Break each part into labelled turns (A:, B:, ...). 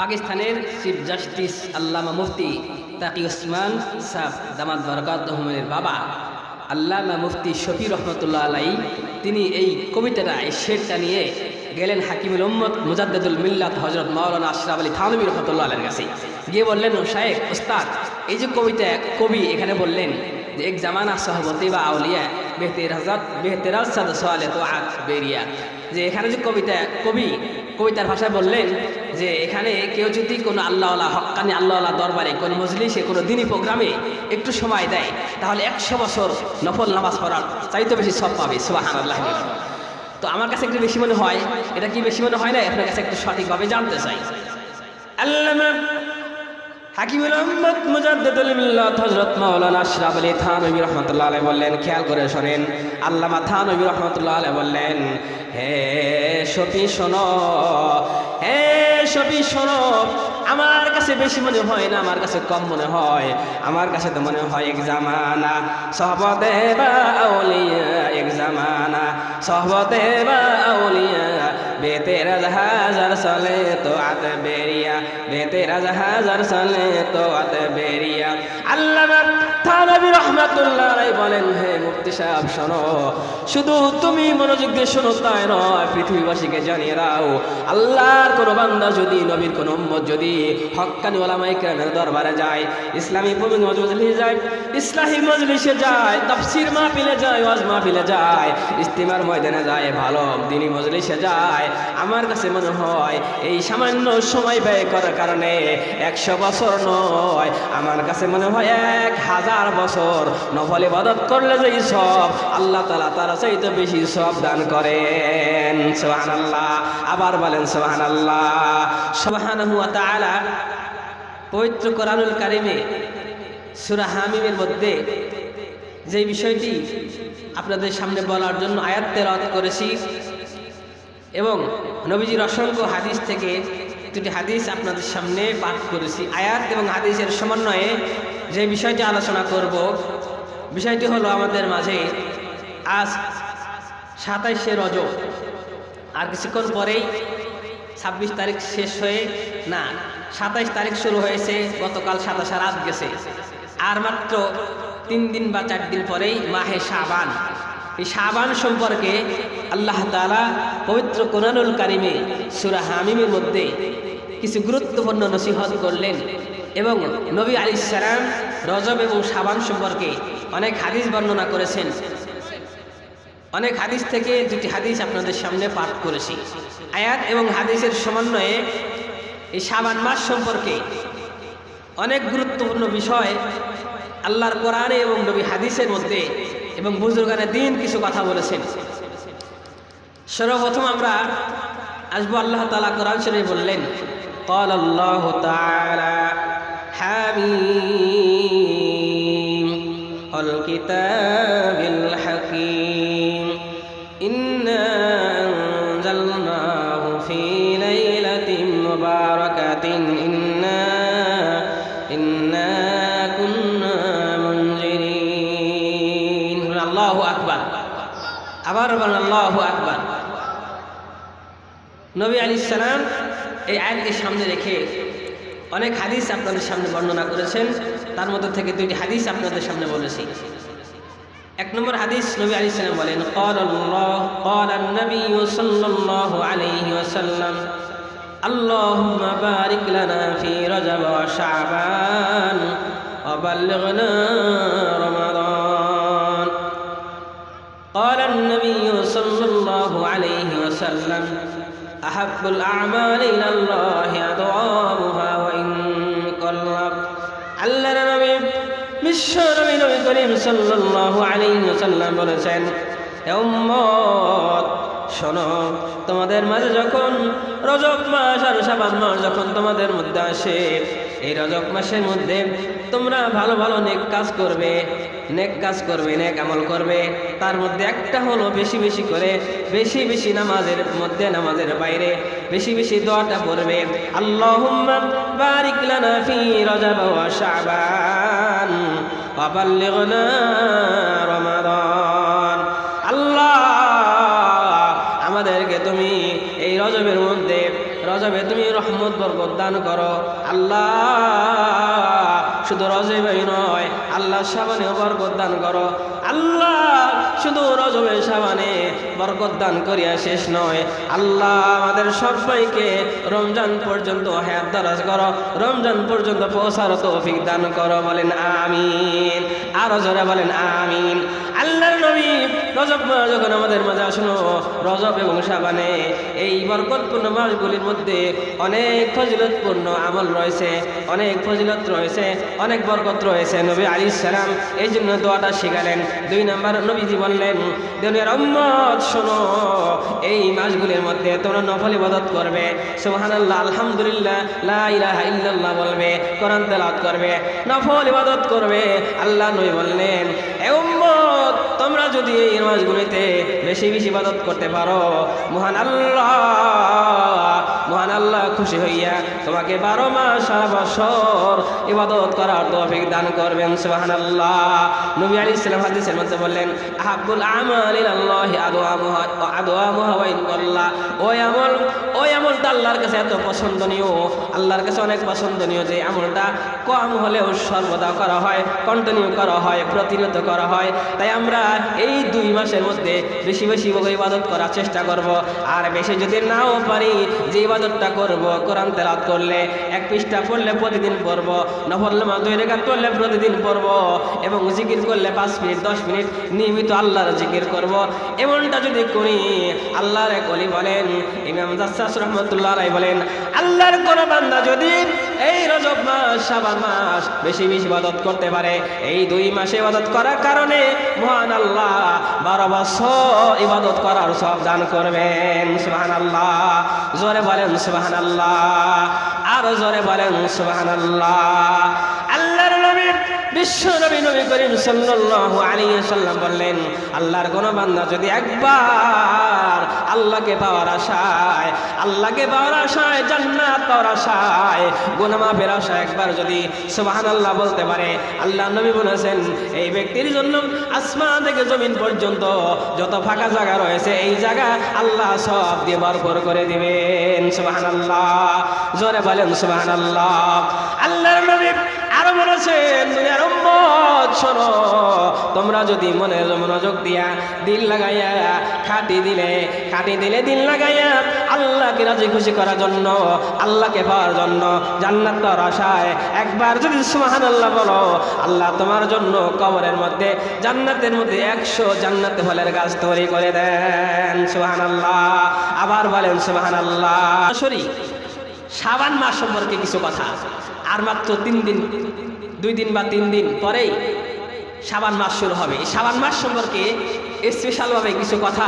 A: পাকিস্তানের chief justice আল্লামা মুফতি তাকি ওসমান সাহ দামাদ বরকাত রহমানের বাবা। আল্লামা মুফতি শফি রহমতুল্লাহ আলাই তিনি এই কবিতাটা, এই শেরটা নিয়ে গেলেন হাকিমুল উম্মদ মুজাদ্দুল মিল্লাত হজরত মাওলানা আশরাফ আলী থানবী রহমতুল্লাহ আলের কাছে। গিয়ে বললেন, ও শায়েখ ওস্তাদ এই যে কবিতা, কবি এখানে বললেন যে, এক জামানা সহবতী বা আউলিয়া বেহতের হাজার বেহতের সাদ সোয়ালে তো আগ বেরিয়া যে, এখানে যে কবিতা, কবি কবিতার ভাষায় বললেন যে এখানে কেউ যদি কোনো আল্লাহওয়ালা হক্কানি আল্লাহ দরবারে কোনো মজলিসে, কোনো দিনই প্রোগ্রামে একটু সময় দেয়, তাহলে একশো বছর নফল নামাজ পড়ার চাইতে বেশি সব পাবে। সুবাহ আল্লাহ তো আমার কাছে একটু বেশি মনে হয়, এটা কি বেশি মনে হয় না? আপনার কাছে একটু সঠিকভাবে জানতে চাই। আল্লামা হাকিমুল আহমদ মুজাদ্দিদুল মিল্লাত হযরত মাওলানা আশরাফ আলী থানবী রাহমাতুল্লাহ আলাইহি বললেন, খেয়াল করে শুনেন, আল্লামা থানবী রাহমাতুল্লাহ আলাইহি বললেন, হে শফি শোনো, হে শফি শোনো, আমার কাছে বেশি মনে হয় না, আমার কাছে কম মনে হয়, আমার কাছে তো মনে হয় এক জামানা, সহবতে বা আউলিয়া এক জামানা, সহবতে বা আউলিয়া বেতেরাজ হাজার সালে তো আত বেরিয়া বেতেরাজ হাজার সালে তো আত বেরিয়া। আল্লাহ থানবী রহমাতুল্লাহ বলেন, হে মুফতি সাহেব, শোনো। শুধু তুমি মনোযোগ দিয়ে শোনো, তাই নয়, পৃথিবীবাসীকে জানিয়ে দাও, আল্লাহর কোনো বান্দা যদি, নবীর কোনো উম্মত যদি হক্কানি ওলামাই কেরামের দরবারে যায়, ইসলামী মজলিসে যায় ইসলামী মজলিসে যায়, তাফসির মাহফিলে যায়, ওয়াজ মাহফিলে যায়, ইস্তিমার ময়দানে যায়, ভালো দিনী মজলিসে যায়, আমার কাছে মনে হয় এই সামান্য সময় ব্যয় করার কারণে একশো বছর নয়, আমার কাছে মনে হয় এক হাজার বছর নফল ইবাদত করলে যে সব, আল্লাহ তালা তারা চাইতে বেশি সব দান করেন। সোহান আল্লাহ আবার বলেন সোহান আল্লাহ সোহান পবিত্র কোরআনুল কারিমে সুরা হামিমের মধ্যে যে বিষয়টি আপনাদের সামনে বলার জন্য আয়াত তেরাত করেছি এবং নবীজির অসংখ্য হাদিস থেকে দুটি হাদিস আপনাদের সামনে পাঠ করেছি। আয়াত এবং হাদিসের সমন্বয়ে যে বিষয়টি আলোচনা করব, বিষয়টি হলো আমাদের মাঝে আজ সাতাইশে রজ আর কিছুক্ষণ পরেই ছাব্বিশ তারিখ শেষ হয়ে, না, সাতাইশ তারিখ শুরু হয়েছে, গতকাল সাতাশে রাত গেছে। আর মাত্র তিন দিন বা চার দিন পরেই মাহে শাবান। এই শাবান সম্পর্কে আল্লাহ তালা পবিত্র কোরআনুল কারিমে সুরা হামিমের মধ্যে কিছু গুরুত্বপূর্ণ নসিহত করলেন। এবং নবী আলী সালাম রজব এবং শাবান সম্পর্কে অনেক হাদিস বর্ণনা করেছেন অনেক হাদিস থেকে দুটি হাদিস আপনাদের সামনে পাঠ করেছি আয়াত এবং হাদিসের সমন্বয়ে এই শাবান মাস সম্পর্কে অনেক গুরুত্বপূর্ণ বিষয় আল্লাহর কোরআনে এবং নবী হাদিসের মধ্যে এবং বুজুর্গানে দিন কিছু কথা বলেছেন সর্বপ্রথম আমরা আসবো আল্লাহ তালা কোরআন শরীফ বললেন قال الله تعالى حميم الكتاب الحكيم إنا أنزلناه في ليلة مباركة إنا إنا كنا منذرين الله أكبر আবার বলেন আল্লাহ আকবার নবী আলী সালাম এই আয়াতকে সামনে রেখে অনেক হাদিস আপনাদের সামনে বর্ণনা করেছেন তার মধ্যে থেকে দুইটি হাদিস আপনাদের সামনে বলেছি এক নম্বর হাদিস নবী আলী সালাম বলেন قال الله قال النبي صلى الله عليه وسلم اللهم بارك لنا في رجب وشعبان وبلغنا رمضان قال النبي صلى الله عليه وسلم أحب الأعمال إلى الله أدوامها বিশ্ব নবী নবী করিম সাল্লাল্লাহু আলাইহি ওয়াসাল্লাম বলেছেন হে শোনো, তোমাদের মাঝে যখন রজব মাস আর শাবান মাস যখন তোমাদের মধ্যে আসে এই রজব মাসের মধ্যে তোমরা ভালো ভালো নেক কাজ করবে, নেক কাজ করবে, নেক আমল করবে। তার মধ্যে একটা হলো বেশি বেশি করে, বেশি বেশি নামাজের মধ্যে, নামাজের বাইরে বেশি বেশি দোয়াটা পড়বে। আল্লাহুম্মা বারিক লানা বরকত দান করো। আল্লাহ শুধু রজেবাই নয়, আল্লাহ সাবানে বরকত দান করো। আল্লাহ শুধু রজবে সাবানে বরকত দান করিয়া শেষ নয়। আল্লাহ আমাদের সবাইকে রমজান পর্যন্ত হায়াত দারাজ করো, রমজান পর্যন্ত পৌঁছার তৌফিক দান করো, বলেন আমিন। আরও জোরে বলেন আমিন। আল্লাহর নবী রজব যখন আমাদের মাঝে আসলো, রজব এবং সাবানে এই বরকতপূর্ণ মাসগুলির মধ্যে অনেক ফজিলতপূর্ণ আমল রয়েছে, অনেক ফজিলত রয়েছে, অনেক বরকত রয়েছে। নবী আলী সালাম এই জন্য দোয়াটা শিখালেন। দুই নাম্বার, নবীজি বললেন, দুনিয়ার উম্মত, শোনো, এই মাসগুলির মধ্যে তোমরা নফল ইবাদত করবে। সুবহানাল্লাহ, আলহামদুলিল্লাহ, লা ইলাহা ইল্লাল্লাহ বলবে, কোরআন তেলাওয়াত করবে, নফল ইবাদত করবে। আল্লাহ নবী বললেন, এ উম্মত তোমরা যদি এই মাসগুলিতে বেশি বেশি ইবাদত করতে পারো মহান আল্লাহ। মহান আল্লাহ খুশি হইয়া তোমাকে বারো মাস, সারা বছর ইবাদত করার তৌফিক দান করবেন, সুবহানাল্লাহ। নবী আলাইহিস সালাম হাদিসের মধ্যে বললেন, আহাব্বুল আমাল ওয়া ইন আল্লাহ ওই আমল, ওই আমলটা আল্লাহর কাছে এত পছন্দনীয়, আল্লাহর কাছে অনেক পছন্দনীয় যে আমলটা কম হলেও সর্বদা করা হয় কন্টিনিউ করা হয়, প্রতিনিয়ত করা হয়। তাই আমরা এই দুই মাসের মধ্যে বেশি বেশি ইবাদত করার চেষ্টা করব। আর বেশি যদি নাও পারি, যে ইবাদতটা করব, কোরআন তেলাত করলে এক পৃষ্ঠা পড়লে প্রতিদিন পড়ব, নফল নামাজ দুই রেখা পড়লে প্রতিদিন পড়ব, এবং জিকির করলে পাঁচ মিনিট, দশ মিনিট নিয়মিত আল্লাহর জিকির করব। এমনটা যদি করি, আল্লাহর এক অলি বলেন, ইমাম জাসাস রহমতুল্লাহ বলেন, আল্লাহর কোন বান্দা যদি এই রজব মাস সাবান মাস বেশি বেশি ইবাদত করতে পারে। এই দুই মাসে ইবাদত করার কারণে মহান আল্লাহ বারো বছর ইবাদত করার সব দান করবেন। সুবাহান আল্লাহ জোরে বলেন সুবাহান আল্লাহ আরও জোরে বলেন সুবাহান আল্লাহ বিশ্ব নবী নবী করিম সাল্লাল্লাহু আলাইহি সাল্লাম বললেন, আল্লাহর কোন বান্দা যদি একবার আল্লাহকে পাওয়ার আশায়, আল্লাহকে পাওয়ার আশায়, জান্নাত পাওয়ার আশায় গুনাহ মাফের আশায় একবার যদি সুবহানাল্লাহ বলতে পারে, আল্লাহ নবী বলেছেন, এই ব্যক্তির জন্য আসমান থেকে জমিন পর্যন্ত যত ফাঁকা জায়গা রয়েছে, এই জায়গা আল্লাহ সব দিয়ে ভরপুর করে দিবেন। সুবহানাল্লাহ। জোরে বলেন সুবহানাল্লাহ। আল্লাহর নবী আরও বলেছেন তোমরা যদি মনে মনোযোগ দিয়া দিল লাগাইয়া খাটি দিলে খাটি দিলে দিল লাগাইয়া আল্লাহকে রাজি খুশি করার জন্য, আল্লাহকে পাওয়ার জন্য জান্নাত পাওয়ার আশায় একবার যদি সুবহান আল্লাহ বলো, আল্লাহ তোমার জন্য কবরের মধ্যে, জান্নাতের মধ্যে একশো জান্নাতে ফলের গাছ তৈরি করে দেন সুহান আল্লাহ আবার বলেন সুবহান আল্লাহ সরি সাবান মাস সম্পর্কে কিছু কথা আর মাত্র তিন দিন, দুই দিন বা তিন দিন পরেই সাবান মাস শুরু হবে। এই সাবান মাস সম্পর্কে স্পেশালভাবে কিছু কথা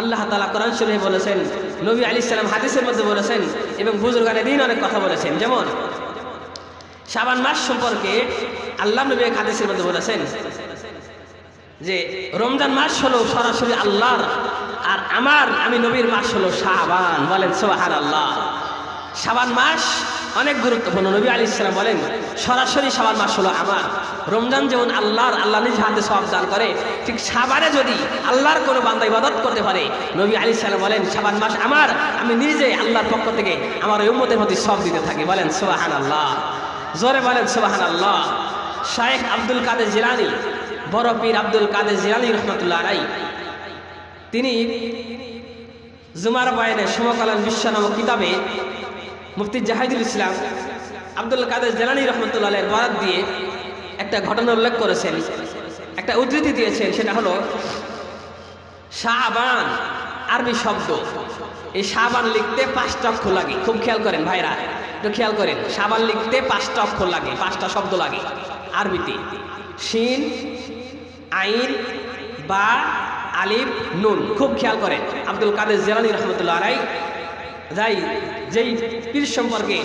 A: আল্লাহ তালা কোরআন শরীফে বলেছেন, নবী আলি সাল্লাম হাদিসের মধ্যে বলেছেন এবং বুজুর্গানে দিন অনেক কথা বলেছেন। যেমন সাবান মাস সম্পর্কে আল্লাহ নবী হাদিসের মধ্যে বলেছেন যে, রমজান মাস হলো সরাসরি আল্লাহর আর আমার, আমি নবীর মাস হলো শাবান। বলেন সোহার আল্লাহ শাবান মাস অনেক গুরুত্বপূর্ণ। নবী আলী ইসলাম বলেন, সরাসরি শাবান মাস হলো আমার। রমজান যেমন আল্লাহর, আল্লাহ নিজ হাতে সব দান করে, ঠিক সাবানে যদি আল্লাহর কোনো বান্দা ইবাদত করতে পারে, নবী আলী ইসলাম বলেন, সাবান মাস আমার, আমি নিজে আল্লাহর পক্ষ থেকে আমার উম্মতের প্রতি সব দিতে থাকি। বলেন সোহান আল্লাহ জোরে বলেন সোহান আল্লাহ শায়েখ আব্দুল কাদের জিলানি, বড় পীর আব্দুল কাদের জিলানি রহমতুল্লাহ রাই তিনি জুমার বয়ানের সমকালীন বিশ্ব নামক কিতাবে মুফতি জাহিদুল ইসলাম আব্দুল কাদের জেলানি রহমতুল্লাহের বরাদ দিয়ে একটা ঘটনা উল্লেখ করেছেন, একটা উদ্ধৃতি দিয়েছেন, সেটা হলো শাহবান আরবি শব্দ। এই শাহবান লিখতে পাঁচটা অক্ষর লাগে। খুব খেয়াল করেন ভাইরা, একটু খেয়াল করেন সাবান লিখতে পাঁচটা অক্ষর লাগে, পাঁচটা শব্দ লাগে আরবিতে। শিন, আইন, বা, আলিফ, নুন, খুব খেয়াল করেন, আব্দুল কাদের জেলানি রহমতুল্লাহ রাই যাই, যেই পীর সম্পর্কে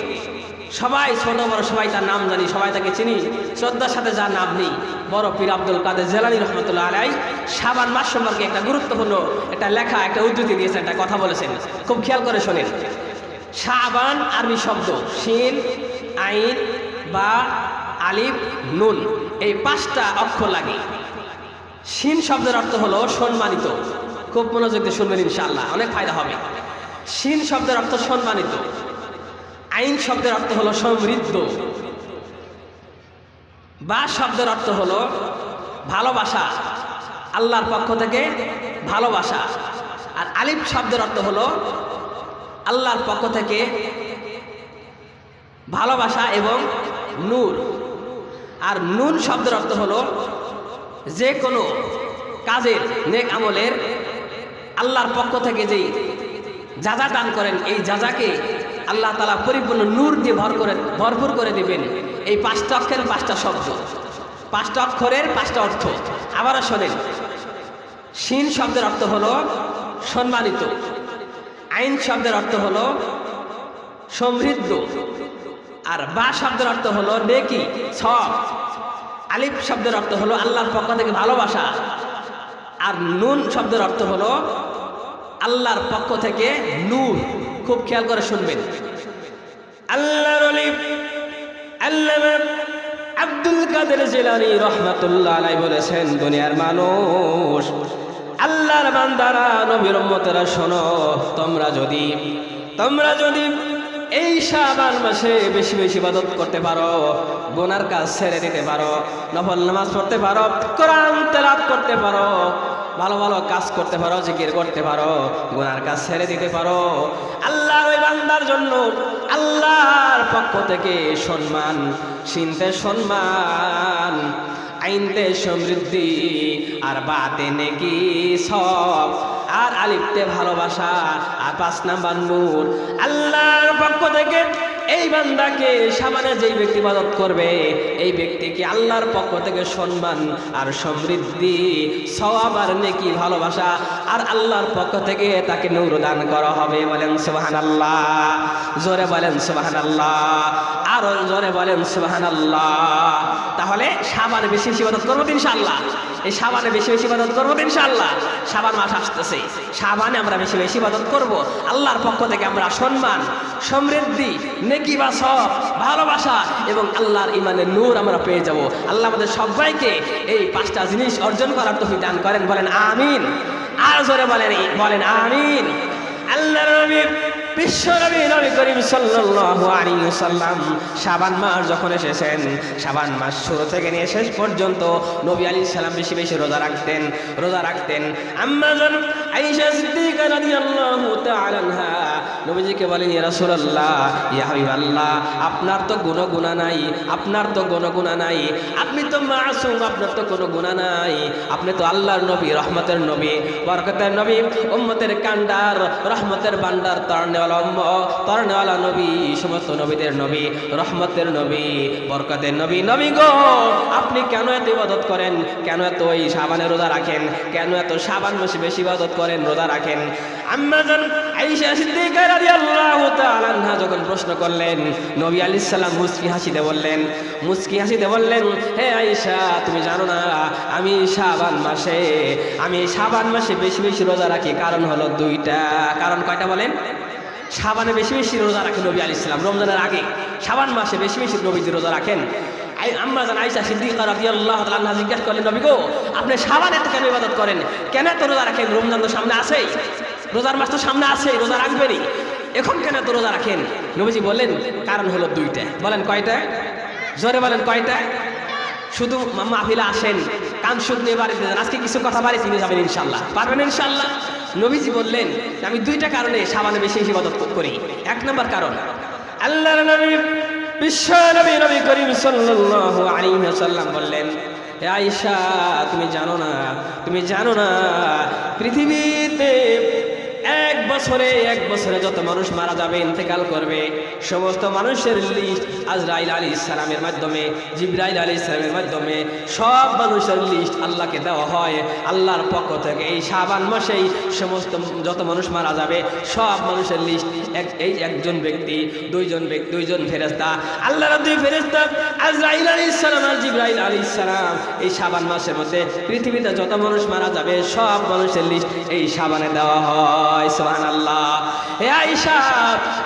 A: সবাই ছোট বড়, সবাই তার নাম জানি, সবাই তাকে চিনি, শ্রদ্ধার সাথে যার নাম নেই, বড় পীর আব্দুল কাদের জেলানি রহমতুল্লাহ আলাই সাবান মাস সম্পর্কে একটা গুরুত্বপূর্ণ একটা লেখা, একটা উদ্ধৃতি দিয়েছেন, একটা কথা বলেছেন। খুব খেয়াল করে শোনেন। সাবান আরবি শব্দ, শিন, আইন বা আলিফ, নুন, এই পাঁচটা অক্ষর লাগে। শিন শব্দের অর্থ হলো সম্মানিত। খুব মনোযোগ দিয়ে শুনবেন ইনশাআল্লাহ, অনেক ফায়দা হবে। শিন শব্দের অর্থ সম্মানিত, আইন শব্দের অর্থ হলো সমৃদ্ধ, বা শব্দের অর্থ হলো ভালোবাসা, আল্লাহর পক্ষ থেকে ভালোবাসা, আর আলিফ শব্দের অর্থ হলো আল্লাহর পক্ষ থেকে ভালোবাসা এবং নূর, আর নুন শব্দের অর্থ হলো যে কোনো কাজের, নেক আমলের আল্লাহর পক্ষ থেকে যেই যাজা দান করেন, এই যাজাকে আল্লাহ তালা পরিপূর্ণ নূর দিয়ে ভর করে, ভরপুর করে দিবেন। এই পাঁচটা অক্ষরের পাঁচটা শব্দ। পাঁচটা অক্ষরের পাঁচটা অর্থ। আবারও শোনেন। শিন শব্দের অর্থ হলো সম্মানিত। আইন শব্দের অর্থ হলো সমৃদ্ধ। আর বা শব্দের অর্থ হলো নেকি সব আলিফ শব্দের অর্থ হলো আল্লাহর পক্ষ থেকে ভালোবাসা। আর নুন শব্দের অর্থ হলো আল্লাহর পক্ষ থেকে নূর। খুব খেয়াল করে শুনবেন। আল্লাহর অলি আব্দুল কাদের জিলানি রহমাতুল্লাহ আলাই বলেছেন, দুনিয়ার মানুষ, আল্লাহর বান্দারা, নবীর উম্মতেরা শোনো, তোমরা যদি তোমরা যদি এই শাবান মাসে বেশি বেশি ইবাদত করতে পারো, গোনার কাজ ছেড়ে দিতে পারো, নফল নামাজ পড়তে পারো, কোরআন তেলাপ করতে পারো ভালো ভালো কাজ করতে পারো, জিকির করতে পারো, গুনার কাজ ছেড়ে দিতে পারো। আল্লাহর ওই বান্দার জন্য আল্লাহর পক্ষ থেকে সম্মান চিনতে সম্মান, আইনতে সমৃদ্ধি, আর বাতে নেকি সব, আর আলিফতে ভালোবাসা, আর পাঁচ নাম্বার নূর। আল্লাহর পক্ষ থেকে এই বান্দাকে সামানে যেই ব্যক্তি মাদত করবে, এই ব্যক্তিকে আল্লাহর পক্ষ থেকে সম্মান আর সমৃদ্ধি, সওয়াব আর নেকি ভালোবাসা আর আল্লাহর পক্ষ থেকে তাকে নূর দান করা হবে বলেন সোহান আল্লাহ জোরে বলেন সোহান আল্লাহ আরও জোরে বলেন সুবাহান আল্লাহ তাহলে সাবান বেশি বেশি ইবাদত করব ইনশাআল্লাহ। এই সাবানে বেশি বেশি ইবাদত করব ইনশাল্লাহ সাবান মাস আসতেছে। সাবানে আমরা বেশি বেশি ইবাদত করব। আল্লাহর পক্ষ থেকে আমরা সম্মান, সমৃদ্ধি, নেকি বা সব ভালোবাসা এবং আল্লাহর ইমানের নূর আমরা পেয়ে যাব। আল্লাহ আমাদের সবাইকে এই পাঁচটা জিনিস অর্জন করার তফি দান করেন। বলেন, আমিন। আর জোরে বলেন বলেন, আমিন। যখন এসেছেন মাস শুরু থেকে নিয়ে শেষ পর্যন্ত নবী বেশি বেশি রোজা রাখতেন রোজা রাখতেন। আপনার তো কোনো গুনাহ নাই, আপনার তো কোনো গুনাহ নাই, আপনি তো মাসুম, আপনার তো কোনো গুনাহ নাই, আপনি তো আল্লাহর নবী, রহমতের নবী, বরকতের নবী, উম্মতের কান্ডার রহমতের বান্ডার তরনেওয়ালা নবী, সমস্ত নবীদের নবী, রহমতের নবী, বরকতের নবী। নবী গো, আপনি কেন এত ইবাদত করেন? কেন এত ওই সাবানে রোজা রাখেন? কেন এত সাবান মাসে বেশি ইবাদত করেন, রোজা রাখেন? রাদিয়াল্লাহু তাআলা যখন প্রশ্ন করলেন, নবী আলাইহিস সালাম মুস্কি হাসিতে বললেন মুস্কি হাসিতে বললেন, হে আয়েশা, তুমি জানো না, আমি শাবান মাসে, আমি শাবান মাসে বেশি বেশি রোজা রাখি। কারণ হলো দুইটা। কারণ কয়টা বলেন? সাবানে বেশি বেশি রোজা রাখেন নবী আলি ইসলাম রমজানের আগে। সাবান মাসে বেশি বেশি নবীজি রোজা রাখেন। আম্মা জান আইসা সিদ্দিকা রাদিয়াল্লাহু আল্লাহ আনহা জিজ্ঞাসা করলেন, নবী গো, আপনি সাবান এত কেন ইবাদত করেন? কেন এত রোজা রাখেন? রমজান তো সামনে আছেই। রোজার মাস তো সামনে আছে রোজা রাখবেনই। এখন কেন এত রোজা রাখেন? নবীজি বললেন, কারণ হলো দুইটা। বলেন, কয়টা? জোরে বলেন, কয়টা? শুধু মাহফিলে আসেন, কান শুধু নিয়ে বাড়িতে আজকে কিছু কথা বাড়িতে নিয়ে যাবেন ইনশাল্লাহ পারবেন ইনশাল্লাহ নবীজি বললেন, আমি দুইটা কারণে সাবানে বেশি ইবাদত করি। এক নম্বর কারণ আল্লাহ নবী, বিশ্ব নবী নবী করিম সাল্লাল্লাহু বললেন, হে তুমি জানো না, তুমি জানো না, পৃথিবীতে বছরে, এক বছরে যত মানুষ মারা যাবে, ইন্তেকাল করবে, সমস্ত মানুষের লিস্ট আজরাইল আলী ইসলামের মাধ্যমে, জিব্রাইল আলী ইসলামের মাধ্যমে, সব মানুষের লিস্ট আল্লাহকে দেওয়া হয়। আল্লাহর পক্ষ থেকে এই সাবান মাসেই সমস্ত যত মানুষ মারা যাবে, সব মানুষের লিস্ট এক, এই একজন ব্যক্তি, দুইজন ব্যক্তি, দুইজন ফেরেস্তা আল্লাহর দুই ফেরেস্তা আজরাইল আলী ইসলাম আর জিব্রাইল আলী ইসলাম এই সাবান মাসের মধ্যে পৃথিবীতে যত মানুষ মারা যাবে, সব মানুষের লিস্ট এই সাবানে দেওয়া হয়। সোহান সুবহানাল্লাহ। হে আয়েশা,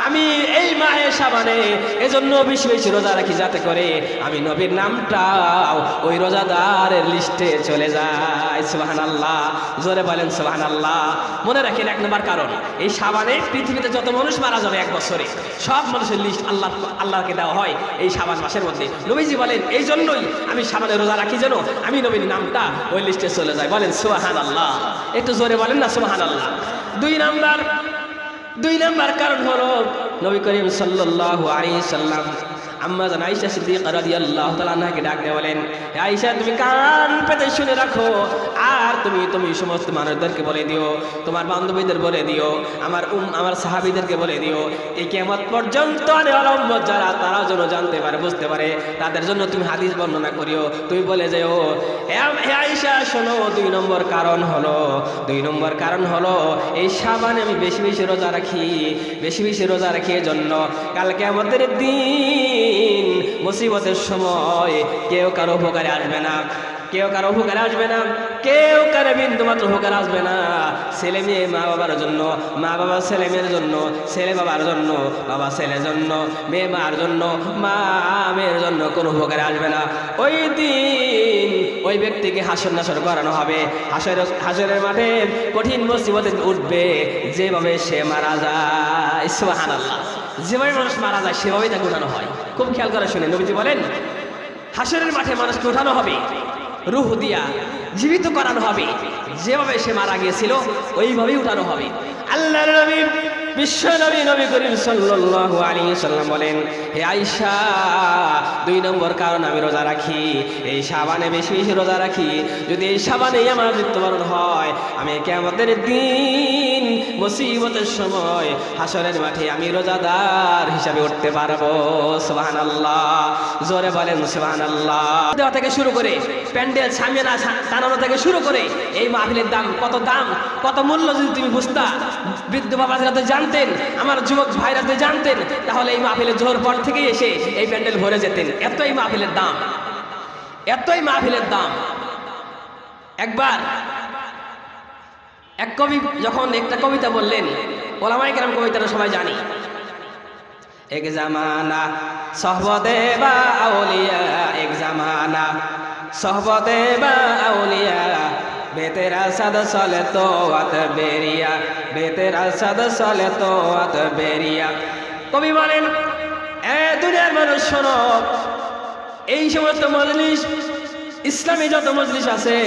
A: আমি এই মাহে সাবানে এজন্য বেশি বেশি রোজা রাখি যাতে করে আমি নবীর নামটাও ওই রোজাদারের লিস্টে চলে যায়। সুবহানাল্লাহ। জোরে বলেন সুবহানাল্লাহ। মনে রাখেন এক নম্বর কারণ, এই সাবানে পৃথিবীতে যত মানুষ মারা যাবে এক বছরে, সব মানুষের লিস্ট আল্লাহ, আল্লাহকে দেওয়া হয় এই সাবান মাসের মধ্যে। নবীজি বলেন এই জন্যই আমি সাবানে রোজা রাখি যেন আমি নবীর নামটা ওই লিস্টে চলে যায়। বলেন সুবাহান আল্লাহ একটু জোরে বলেন না সুবাহান আল্লাহ দুই নাম্বার দুই নাম্বার কারণ হলো নবী করিম সাল্লাহ আলী সাল্লাম আম্মা জান আয়েশা সিদ্দিকা রাদিয়াল্লাহু তাআলা আনহাকে ডাক দিয়ে বলেন, "হে আয়েশা, তুমি কান পেতে শুনে রাখো, আর তুমি তুমি সমস্ত মানুষদেরকে বলে দিও, তোমার বান্ধবীদের বলে দিও, আমার উম, আমার সাহাবীদেরকে বলে দিও এই কিয়ামত পর্যন্ত যারা, তারা যেন জানতে পারে, বুঝতে পারে, তাদের জন্য তুমি হাদিস বর্ণনা করিও, তুমি বলে যেও, হে আয়েশা, শোনো, দুই নম্বর কারণ হলো, দুই নম্বর কারণ হলো, এই সাবানে আমি বেশি বেশি রোজা রাখি, বেশি বেশি রোজা রাখি জন্য কালকে আমাদের দিন মুসিবতের সময় কেউ কারও উপকারে আসবে না, কেউ কারও উপকারে আসবে না, কেউ কারও বিন্দু মাত্র উপকারে আসবে না। ছেলে মেয়ে মা বাবার জন্য, মা বাবা ছেলে মেয়ের জন্য, ছেলে বাবার জন্য, বাবা ছেলের জন্য, মেয়ে মার জন্য, মা মেয়ের জন্য কোনো উপকারে আসবে না। ওই দিন ওই ব্যক্তিকে হাসর নাসর করানো হবে। হাসর, হাসরের মাঠে কঠিন মুসিবতে উঠবে, যেভাবে সে মারা যায়, সুবহানাল্লাহ। যেভাবে মানুষ মারা যায়, সেভাবেই তাকে উঠানো হয়। খুব খেয়াল করে শুনে, নবীজি বলেন, হাসরের মাঠে মানুষকে উঠানো হবে, রুহ দিয়া জীবিত করানো হবে, যেভাবে সে মারা গিয়েছিল, ওইভাবেই উঠানো হবে। আল্লাহ নবী, বিশ্ব নবী নবী করিম সাল্লাল্লাহু আলাইহি সাল্লাম বলেন, হে আয়েশা, দুই নম্বর কারণ আমি রোজা রাখি, এই সাবানে বেশি বেশি রোজা রাখি। যদি এই সাবানেই আমার মৃত্যুবরণ হয়, আমি কেমতের দিন মুসিবতের সময় হাসরের মাঠে আমি রোজাদার হিসাবে উঠতে পারব সুবহান আল্লাহ জোরে বলেন সুবহান আল্লাহ দেওয়া থেকে শুরু করে প্যান্ডেল, সামিয়ানা টানানো থেকে শুরু করে এই মাহফিলের দাম, কত দাম, কত মূল্য যদি তুমি বুঝতা। বৃদ্ধ বাবারা যদি জানতেন, আমার যুবক ভাইরা যদি জানতেন, তাহলে এই মাহফিলের জোর পর থেকেই এসে এই প্যান্ডেল ভরে যেতেন। এতই মাহফিলের দাম, এতই মাহফিলের দাম। একবার এক কবি যখন একটা কবিতা বললেন ওলামাই কেরাম কবিতাটা সবাই জানি। এক জামানা সহবদে বা আউলিয়া, এক জামানা সহবদে বা আউলিয়া, বেতেরা সাদ চলে তো আত বেরিয়া, বেতেরা সাদ চলে তো আত বেরিয়া। কবি বলেন, এ দুনিয়ার মানুষ শোনো, এই সমস্ত মজলিস ইসলামী যত মজলিস আছে,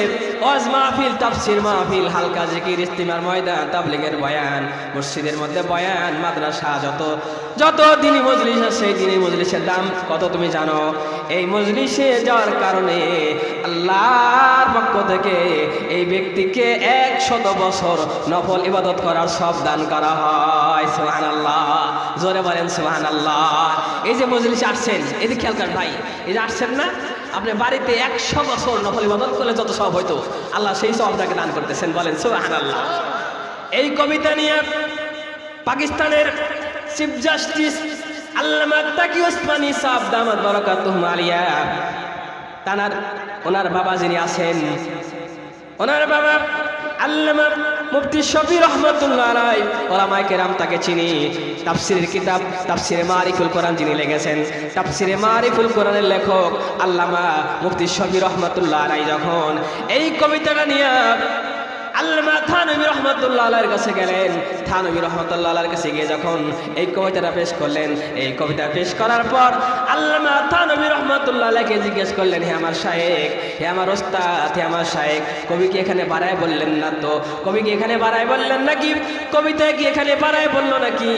A: ওয়াজ মাহফিল, তাফসির মাহফিল, হালকা জিকির, ইস্তিমার ময়দান, তাবলিগের বয়ান, মসজিদের মধ্যে বয়ান, মাদ্রাসা যত যত দিনই মজলিস আছে, সেই দিনই মজলিসের দাম কত তুমি জানো? এই মজলিসে যাওয়ার কারণে আল্লাহর পক্ষ থেকে এই ব্যক্তিকে এক শত বছর নফল ইবাদত করার সব দান করা হয়। সুহান আল্লাহ জোরে বলেন সুহান আল্লাহ এই যে মজলিসে আসছেন, এই যে খেয়াল ভাই, এই যে আসছেন না? আপনি বাড়িতে একশো বছর নফল ইবাদত করলে যত সব হইতো, আল্লাহ সেই সব আপনাকে দান করতেছেন, বলেন সুহান আল্লাহ এই কবিতা নিয়ে পাকিস্তানের চিফ জাস্টিস আল্লামা তাকি ওসমানী সাহেব দামাত বরকাত আলিয়া, তানার, ওনার বাবা যিনি আছেন, ওনার বাবা আল্লামা মুফতি শফি রহমতুল্লাহ আলাই ওলামায়ে কেরাম তাকে চিনি। তাফসিরের কিতাব, তাফসিরে মারিফুল কোরআন যিনি লিখেছেন, তাফসিরে মারিফুল কোরআনের লেখক আল্লামা মুফতি শফি রহমতুল্লাহ আলাই যখন এই কবিতাটা নিয়ে আল্লামা থানবী রহমতুল্লাহ আলাইয়ের কাছে গেলেন থানবী রহমতুল্লাহ আলাইয়ের কাছে গিয়ে যখন এই কবিতাটা পেশ করলেন, এই কবিতা পেশ করার পর আল্লামা থানবী রহমতুল্লাহকে জিজ্ঞেস করলেন, হে আমার শায়েক, হে আমার ওস্তাদ, হে আমার শায়েক, কবি কি এখানে বাড়ায় বললেন না তো? কবি কি এখানে বাড়ায় বললেন নাকি? কবিতা কি এখানে বাড়ায় বলল নাকি?